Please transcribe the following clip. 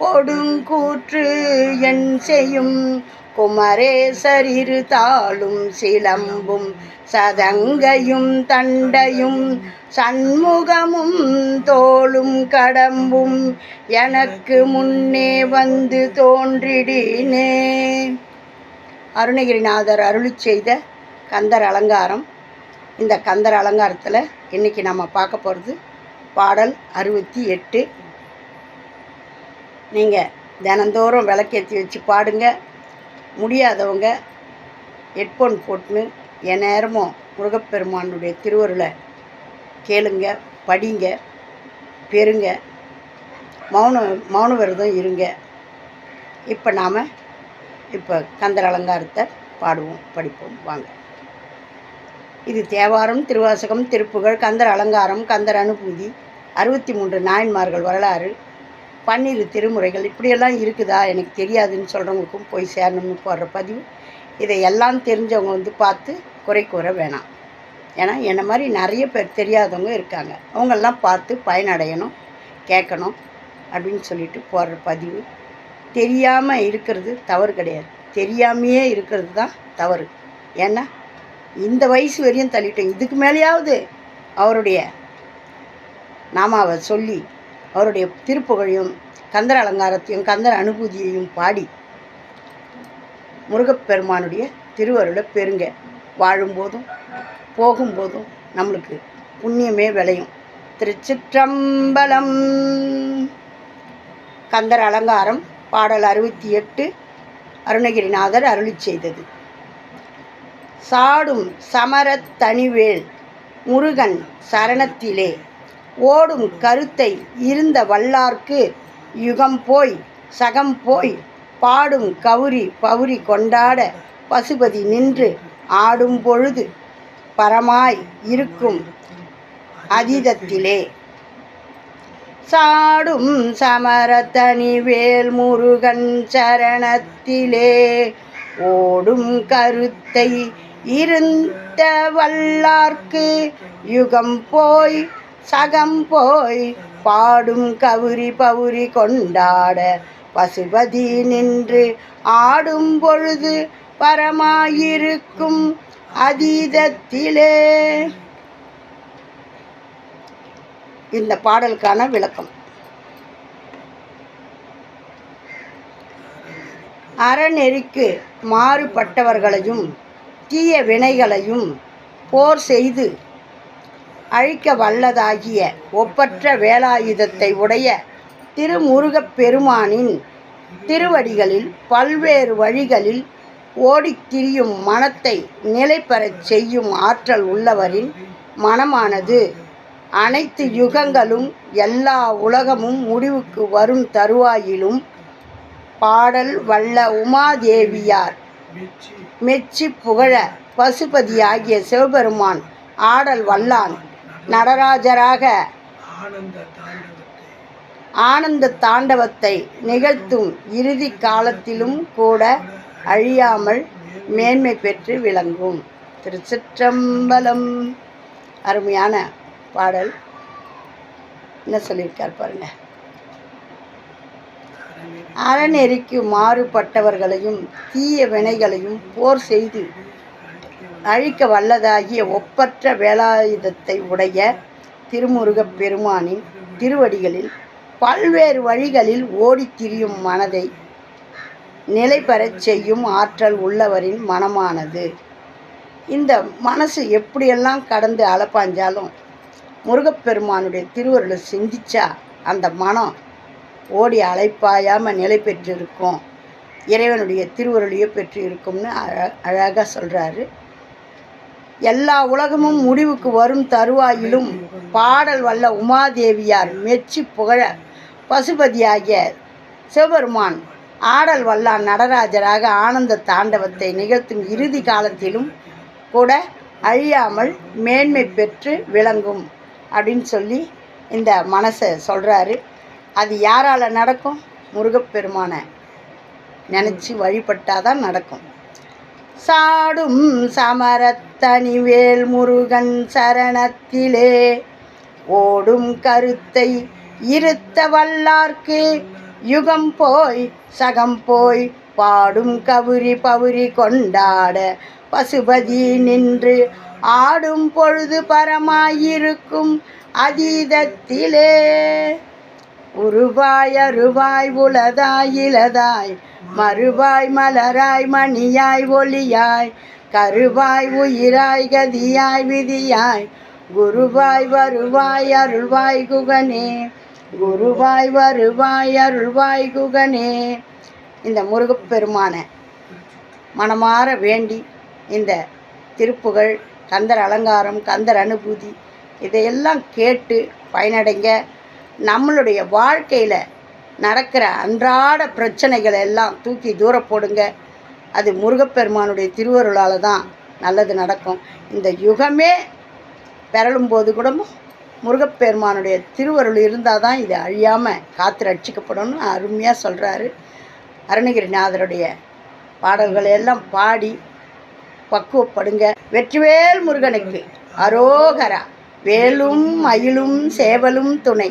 கொடுங்கூற்று என் செய்யும். குமரேசரிரு தாளும் சிலம்பும் சதங்கையும் தண்டையும் சண்முகமும் தோளும் கடம்பும் எனக்கு முன்னே வந்து தோன்றிடினே. அருணகிரிநாதர் அருளிச் செய்த கந்தர் அலங்காரம். இந்த கந்தர் அலங்காரத்தில் இன்றைக்கி நம்ம பார்க்க போகிறது பாடல் அறுபத்தி எட்டு. நீங்கள் தினந்தோறும் விளக்கேற்றி வச்சு பாடுங்க. முடியாதவங்க ஹெட்ஃபோன் போட்டுன்னு என் நேரமும் முருகப்பெருமானுடைய திருவருளை கேளுங்க படிங்க பெறுங்க. மௌன மௌன விரதம் இருங்க. இப்போ நாம் இப்போ கந்தர் அலங்காரத்தை பாடுவோம் படிப்போம் வாங்க. இது தேவாரம் திருவாசகம் திருப்புகழ் கந்தர் அலங்காரம் கந்தர் அனுபூதி அறுபத்தி மூன்று நாயன்மார்கள் வரலாறு. பன்னிரு திருமுறைகள் இப்படியெல்லாம் இருக்குதா? எனக்கு தெரியாதுன்னு சொல்கிறவங்களுக்கும் போய் சேரணும்னு போடுற பதிவு. இதை எல்லாம் தெரிஞ்சவங்க வந்து பார்த்து குறை கூற வேணாம். ஏன்னா என்னை மாதிரி நிறைய பேர் தெரியாதவங்க இருக்காங்க. அவங்கெல்லாம் பார்த்து பயனடையணும் கேட்கணும் அப்படின்னு சொல்லிட்டு போடுற பதிவு. தெரியாமல் இருக்கிறது தவறு கிடையாது. தெரியாமையே இருக்கிறது தான் தவறு. ஏன்னா இந்த வயசு வரையும் தள்ளிட்டோம் இதுக்கு மேலேயாவது அவருடைய நாமாவை சொல்லி அவருடைய திருப்புகழையும் கந்தர் அலங்காரத்தையும் கந்தர் அனுபூதியையும் பாடி முருகப்பெருமானுடைய திருவருளை பெருங்க. வாழும்போதும் போகும்போதும் நம்மளுக்கு புண்ணியமே விளையும். திருச்சிற்றம்பலம். கந்தர் அலங்காரம் பாடல் அறுபத்தி எட்டு அருணகிரிநாதர் அருளி செய்தது. சாடும் சமரத் தனிவேல் முருகன் சரணத்திலே ஓடும் கருத்தை இருந்த வல்லார்க்கு யுகம் போய் சகம் போய் பாடும் கவுரி பௌரி கொண்டாட பசுபதி நின்று ஆடும் பொழுது பரமாய் இருக்கும் அதீதத்திலே. சாடும் சமரத்தனி வேல் முருகன் சரணத்திலே. ஓடும் கருத்தை இருந்த வல்லார்க்கு யுகம் போய் சகம் போய் பாடும் கவுரி பவுரி கொண்டாட பசுபதி நின்று ஆடும் பொழுது பரமாயிருக்கும் அதீதத்திலே. இந்த பாடலுக்கான விளக்கம். அறநெறிக்கு மாறுபட்டவர்களையும் தீய வினைகளையும் போர் செய்து அழிக்க வல்லதாகிய ஒப்பற்ற வேலாயுதத்தை உடைய திருமுருகப் பெருமானின் திருவடிகளில் பல்வேறு வழிகளில் ஓடித் திரியும் மனத்தை நிலைபெறச் செய்யும் ஆற்றல் உள்ளவரின் மனமானது அனைத்து யுகங்களும் எல்லா உலகமும் முடிவுக்கு வரும் தருவாயிலும் பாடல் வல்ல உமாதேவியார் மெச்சி புகழ பசுபதியாகிய சிவபெருமான் ஆடல் வல்லான். நடராஜராக ஆனந்த தாண்டவத்தை. நிகழ்த்தும் இறுதி காலத்திலும் கூட அழியாமல் மேன்மை பெற்று விளங்கும். திருச்சிற்றம்பலம். அருமையான பாடல். என்ன சொல்லியிருக்கார் பாருங்க. அறநெறிக்கு மாறுபட்டவர்களையும் தீய வினைகளையும் போர் செய்து அழிக்க வல்லதாகிய ஒப்பற்ற வேலாயுதத்தை உடைய திருமுருகப் பெருமானின் திருவடிகளில் பல்வேறு வழிகளில் ஓடித் திரியும் மனதை நிலை பெறச் செய்யும் ஆற்றல் உள்ளவரின் மனமானது. இந்த மனசு எப்படியெல்லாம் கடந்து அலப்பாஞ்சாலும் முருகப்பெருமானுடைய திருவருளை சிந்திச்சா அந்த மனம் ஓடி அலைப்பாயாமல் நிலை பெற்றிருக்கும். இறைவனுடைய திருவருளையே பெற்று இருக்கும்னு அழ அழகாக சொல்கிறாரு எல்லா உலகமும் முடிவுக்கு வரும் தருவாயிலும் பாடல் வல்ல உமாதேவியார் மெச்சி புகழ பசுபதியாகிய சிவபெருமான் ஆடல் வல்லான் நடராஜராக ஆனந்த தாண்டவத்தை நிகழ்த்தும் இறுதி காலத்திலும் கூட அழியாமல் மேன்மை பெற்று விளங்கும் அப்படின்னு சொல்லி இந்த மனசை சொல்கிறாரு அது யாரால் நடக்கும்? முருகப்பெருமானை நினச்சி வழிபட்டாதான் நடக்கும். சாடும் சமரத்தனிவேல் முருகன் சரணத்திலே. ஓடும் கருத்தை இருத்த வல்லார்க்கு. யுகம் போய் சகம் போய் பாடும் கவுரி பவுரி கொண்டாட பசுபதி நின்று ஆடும் பொழுது பரமாயிருக்கும் அதீதத்திலே. உருவாய் அருவாய் உலதாய் இலதாய் மறுவாய் மலராய் மணியாய் ஒளியாய் கருவாய் உயிராய் கதியாய் விதியாய். குருவாய் வருவாய் அருள்வாய் குகனே. குருவாய் வருவாய் அருள்வாய் குகனே. இந்த முருகப்பெருமானை மனமாற வேண்டி இந்த திருப்புகள் கந்தர் அலங்காரம் கந்தர் அனுபூதி இதையெல்லாம் கேட்டு பயனடைங்க. நம்மளுடைய வாழ்க்கையில் நடக்கிற அன்றாட பிரச்சனைகளை எல்லாம் தூக்கி தூர போடுங்க. அது முருகப்பெருமானுடைய திருவருளால் தான் நல்லது நடக்கும். இந்த யுகமே பெறலும் போது கூட முருகப்பெருமானுடைய திருவருள் இருந்தால் தான் இது அழியாமல் காத்து ரட்சிக்கப்படணும்னு அருமையாக சொல்கிறாரு அருணகிரிநாதருடைய பாடல்களை எல்லாம் பாடி பக்குவப்படுங்க. வெற்றிவேல் முருகனுக்கு அரோகரா. வேலும் மயிலும் சேவலும் துணை.